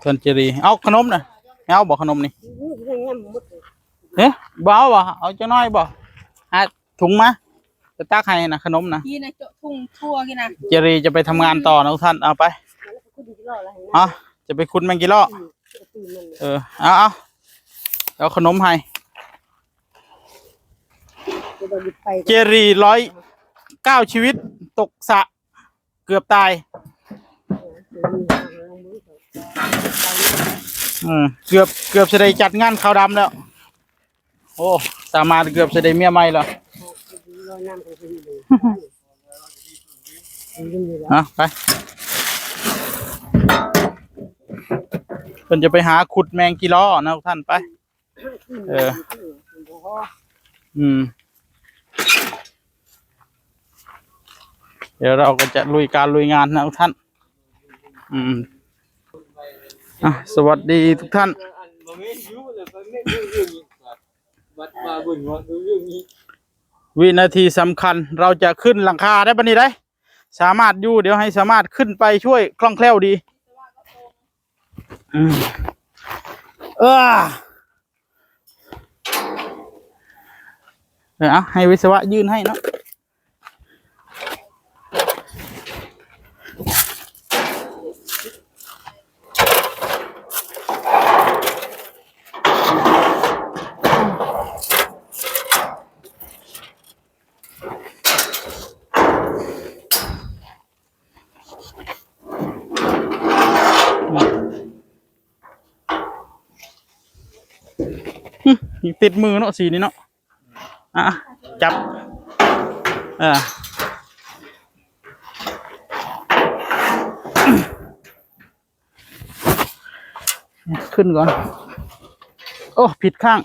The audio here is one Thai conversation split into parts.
เทินเจรีเอาขนมน่ะเอาบ่ขนมนี่นี่เรื่องเงี้ยหมดเลยเอ๊ะบ่เอาบ่เอาจังน้อยบ่หาถุงมาจะตักให้นะขนมนะพี่นะเจาะทุ่งทั่วกี่นะเจรีจะไปทำงานต่อนะทุกท่านเอาไปแล้วก็คุณดีรออะไรนะเอาจะไปขุดแมงกิโลอตีมันเออเอาเอาเอาขนมให้จะโดนไปเจรีร้อยเก้าชีวิตตกสระเกือบตาย อืมเกือบเกือบจะได้จัดงานขาวดำแล้ว โอ้สามาเกือบจะได้เมียใหม่แล้วรอยน้ำไปเลยยืนอยู่แล้วนะไปเพิ่นจะไปหาขุดแมงกีล้อนะท่านไป เออ อืม เดี๋ยวเราก็จะลุยการลุยงานนะท่าน อืม อะสวัสดีทุกท่าน วินาทีสำคัญเราจะขึ้นหลังคาได้ปะนี่ได้ สามารถอยู่เดี๋ยวให้สามารถขึ้นไปช่วยคล่องแคล่วดีอืมเออเออเอาให้วิศวะยื่นให้เนาะ ติดมือเนาะสีนี้เนาะอะจับเออขึ้นก่อน โอ้ ผิดข้าง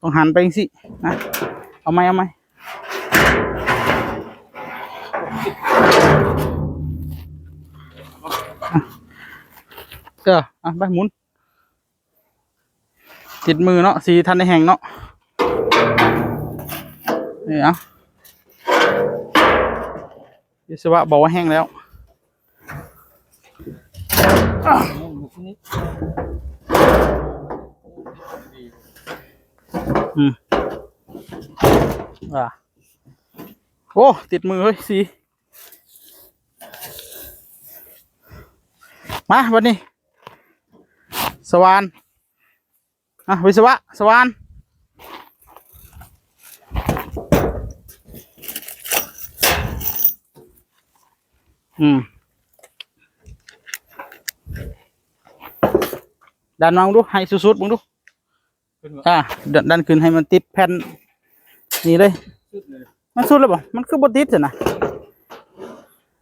ต้องหันไปสินะเอาไหมเอาไหมเอออะไปหมุน ติดมือเนาะสีทันในแห่งเนาะนี่อะวิศวะบอกว่าแห้งแล้วอะอืมอะโอ้ ติดมือเฮ้ยสีมาวันนี้ สวาน อะวิศวะสวานอืมดันมามึงดูให้สุดๆมึงดูขึ้นว่าอะดันดันขึ้นให้มันติดแผ่นนี่เลยสุดเลยมันสุดแล้วบ่มันคือบติดสินะ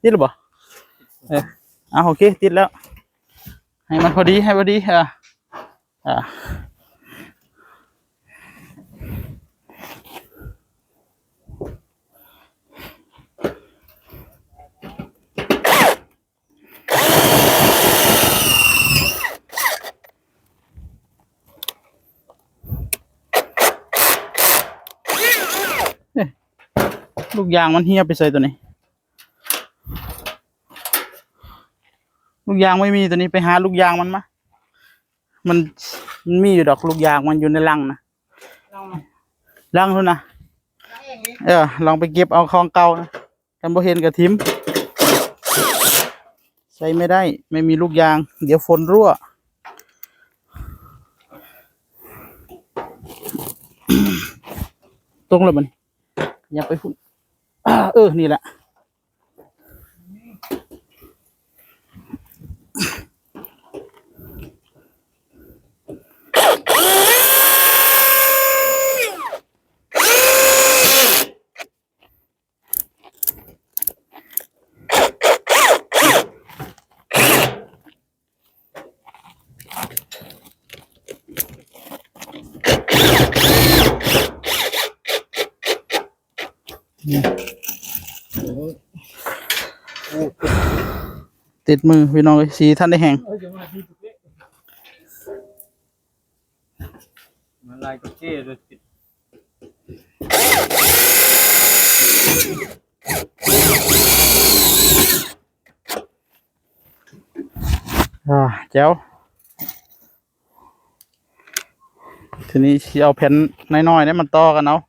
ติดหรือบ่เอออะโอเคติดแล้ว ให้มันพอดีให้พอดีอะอะ ลูกยางมันเฮียไปใส่ตัวนี้ ลูกยางไม่มีตัวนี้ไปหาลูกยางมันมามันมันมีอยู่ดอกลูกยางมันอยู่ในลังนะลองมาลังนู่นนะเอาเองนี่เออลองไปเก็บเอาของเก่านะกันบ่เห็นกับทิมใช้ไม่ได้ ไม่มีลูกยาง เดี๋ยวฝนรั่วตรงแล้วมันอยากไปพุ่นอ่า เออ นี่แหละ ติดมือพี่น้องสีท่านได้แห้งลายเจ๊เลยติดอ่าเจ้าทีนี้เอาแผ่นน้อยๆเนี่มันต่อกันเนาะ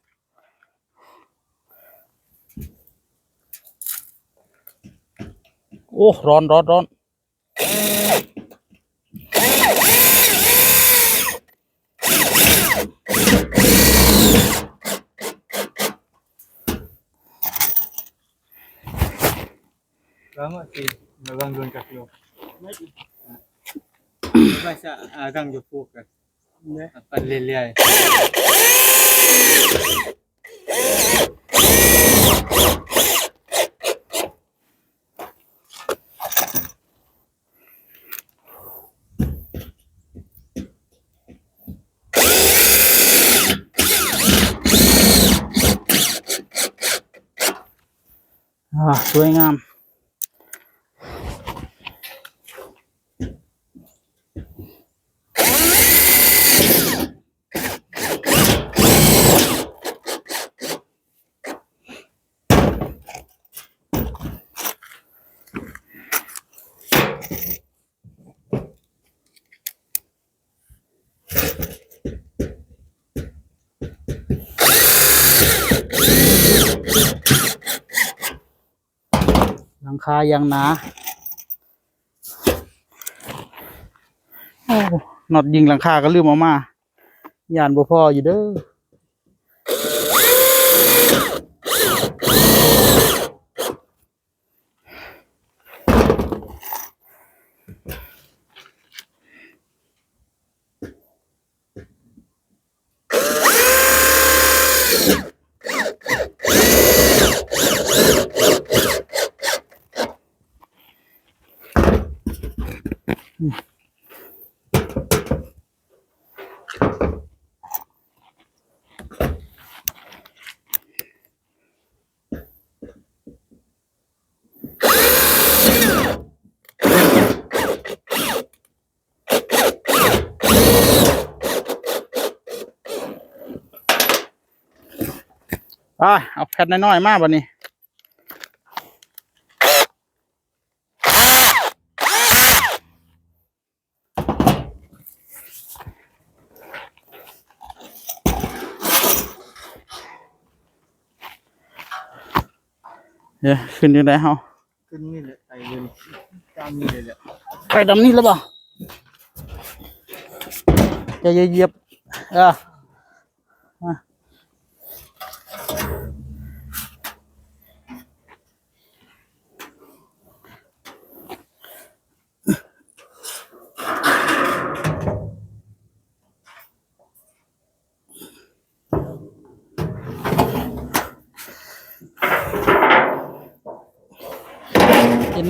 โอ้ร้อนร้อนร้อน Lama sih, megang gun kaki lo. Masa agang jepuk kan. Apa lelai. Ah, สวยงาม คายังหนาโอ้น็อตยิงหลังคาก็ลืมเอามา ยานบ่พออยู่เด้อ ไปเอาแผ่นน้อยๆมาบัดนี้ เดี๋ยวขึ้นยังไงเฮา Kan ni le, ai gun. Kami le le. ไปดำนี่แล้วบ่จะเหยียบเออ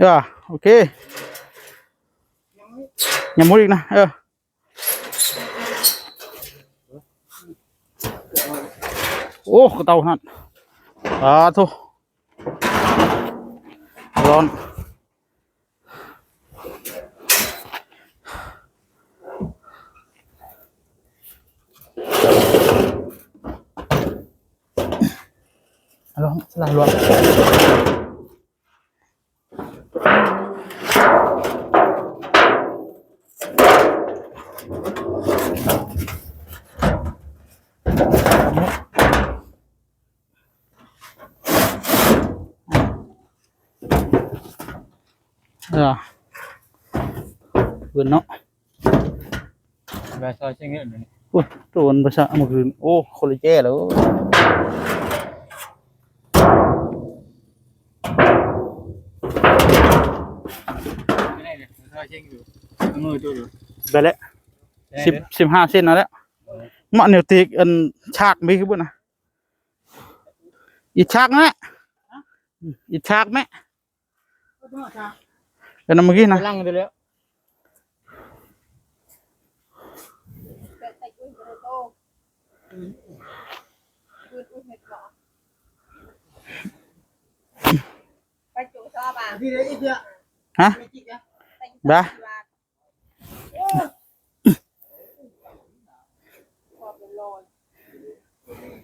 เราฟืนกี่จะได้ตีนเงี้ยนางรานอะโอ้สีทันแหงเออโอเคยังมุดอีกนะเออโอ้กระเตาหันอ่าทุร้อนร้อนสลายร้อนเออ เบื่อเนาะ Biasa macam ni. โอ้ยโดนประชาเมื่อคืนโอ้คนละแย่แล้ว Ni le, biasa macam tu. Tengok tu tu. ไปแล้วสิบสิบห้าเส้นแล้วเหมาะเหนียวตีกอันฉากมีคือบ่นะอีกฉากนะอีกฉากไหมเอันนั้นเมื่อกี้นะ Lang tu le. อืดอุ้ยเห็ดบ่ไปจุชอบอะพี่เลยอีกเดียวฮะไม่จิกอะบ้าขอบเป็นโลน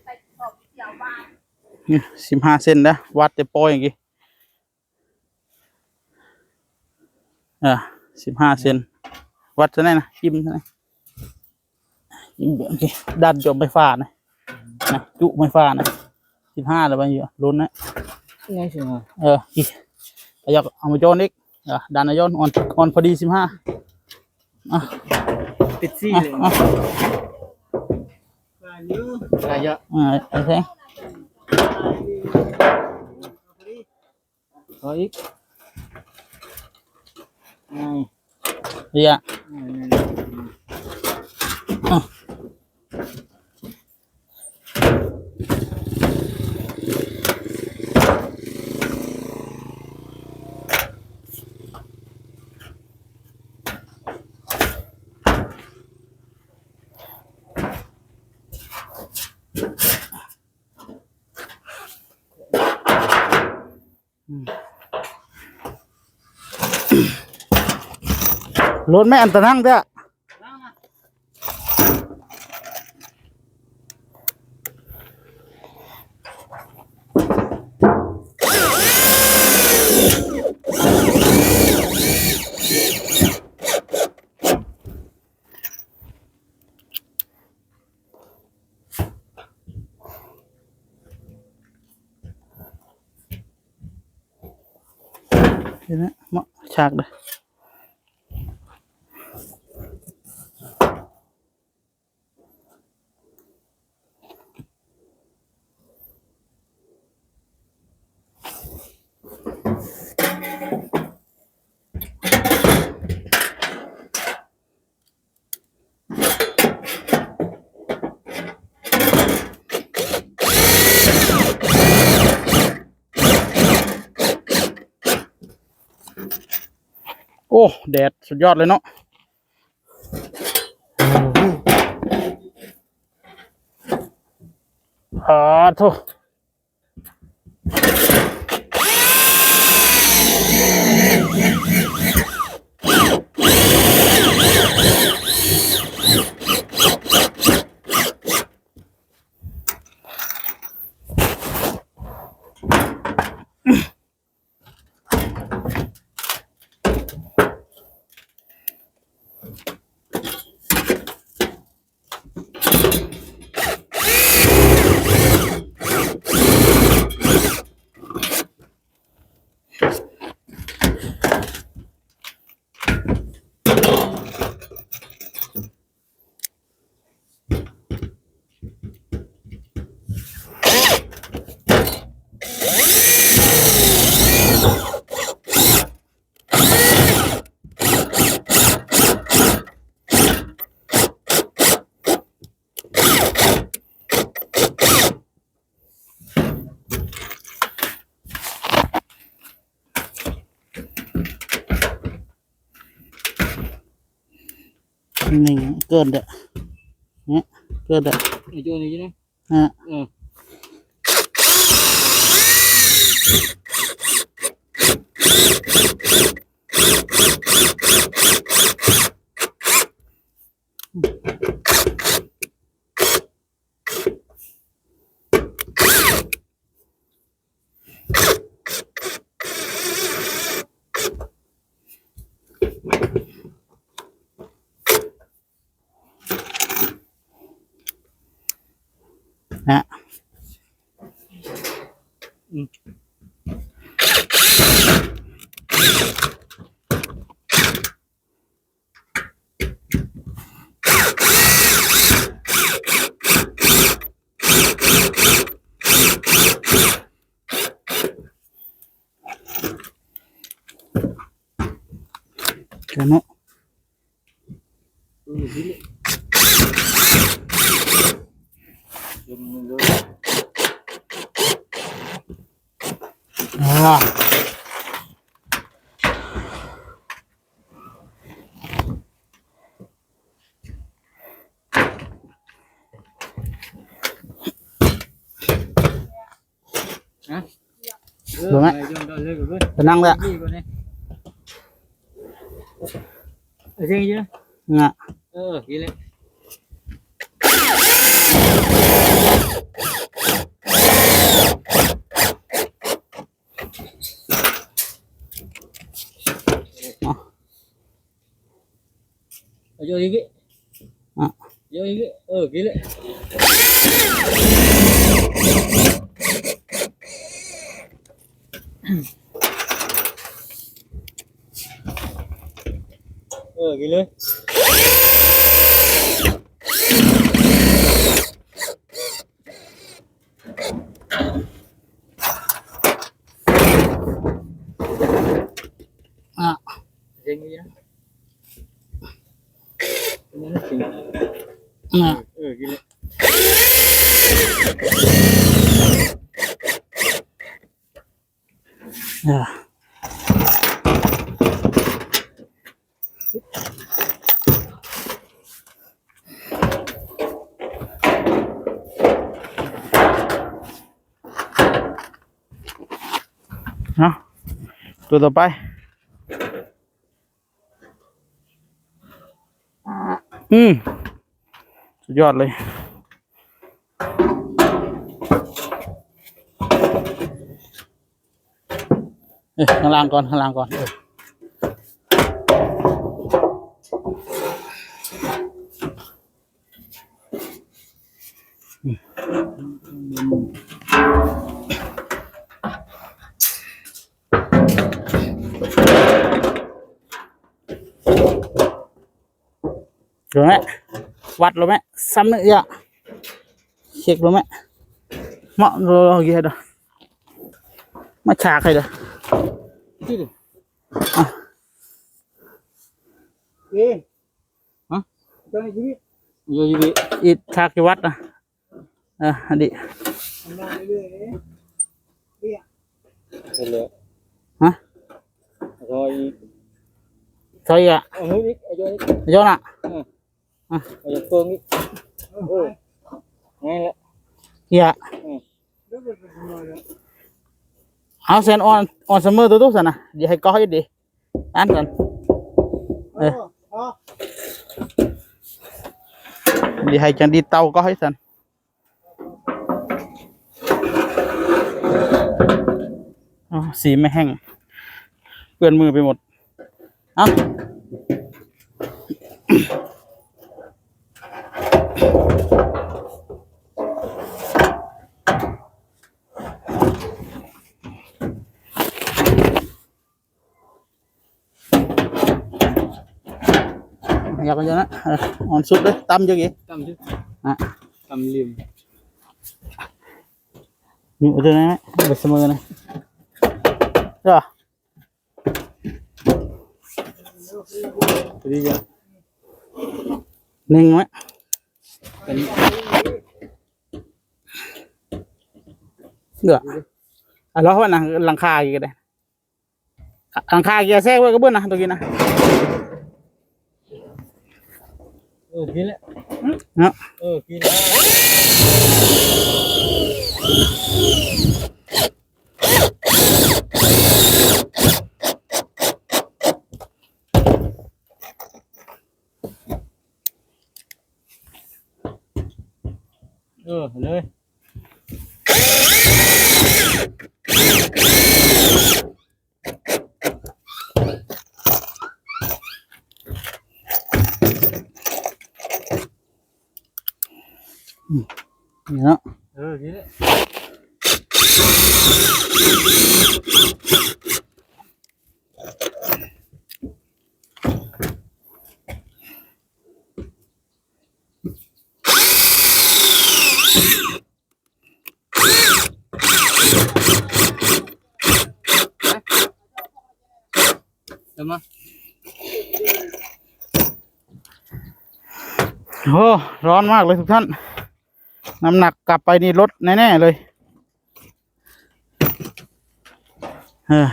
ไปขอบเสียวบ้านสิบห้าเซนนะวัดแต่ปอยอย่างงี้เออสิบห้าเซนวัดเท่ไหร่นะจิ้มเท่ไหร่ จิ้มโอเคดันจบไฟฟ้านะนะจุไฟฟ้านะสิบห้าแล้วไปอยู่ลุ้นนะไงสิฮะเอออีกอยากเอามาโยนอีกเออดันเอาโยนอ่อนอ่อนพอดีสิบห้าอะติดซี่อะเลยอะมาเยอะอะไรเยอะอ่าไอ้แท่งขออีกไงเรียอะ รถไม่อันตรังเด้อ เดี๋ยวนะเหมาะฉากเลยโอ้แดดสุดยอดเลยเนาะอ่าโทนี่ เกินเด้อเนี่ยเกินเด้อไอ้โจนี่ใช่ไหมฮะเออ Kamo. Ah. Đúng đấy. Năng đấy ạ. Rồi, rồi, rồi, rồi. จะนั่งเลย Cái gì con này? đi lưới à. Dành đi đó à. ตัวต่อไป อืม สุดยอดเลย เอ้ยข้างล่างก่อนข้างล่างก่อน ดี๋ยวแม่วัดแล้วแม่ซ้ำหนึ่งอะเช็คแล้วแม่เหมาะเราเยอะเด้อมาฉากให้เด้อกินเลยเอ๊ะฮะตอนนี้ชีวิตโยนอีกทีอีฉากที่วัดนะเอออันนี้ทำงานเรื่อยๆเอ๊ะเสร็จแล้วฮะรออีกใช่อะเอาหุ้นอีกเอาโยนอีกโยนอะเอาโยนเฟิงอีกเอาเออง่ายละเฮียเดี๋ยวไปทำงานแล้วเอาเซนออนออนเสมอตัวตุ๊กสันนะเดี๋ยวให้ก้อยดิอันกันเออเอาเดี๋ยวให้จันดีเตาก้อยสันอ๋อสีไม่แห้งเปื้อนมือไปหมด เอา อยากกันเยอะนะเออออนสุดเลยตำเยอะกี่ tầm chứ อะ tầm liềm อยู่ตรงนั้นไหม ไปเสมอนะเจ้า đi chưa หนึ่งไหม Cần เดืออะรอวันนะหลังคาอีกก็ได้หลังคาเกียร์แทรกไว้ก็เบื้องนะตัวกี้นะ ừ kín lại เนาะ ừ kín lại ừ lên Vậy đó ừ kín lại Được không? โอ้ร้อนมากเลยทุกท่าน น้ำหนักกลับไปนี่ลดแน่ๆเลยเออ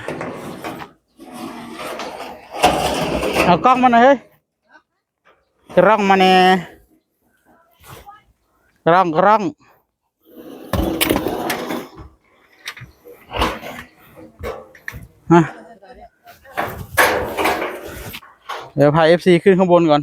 เอากล้องมาหน่อยเฮ้ยกล้องมาเนี่ยกล้องกล้องฮะเดี๋ยวพาเอฟซีขึ้นข้างบนก่อน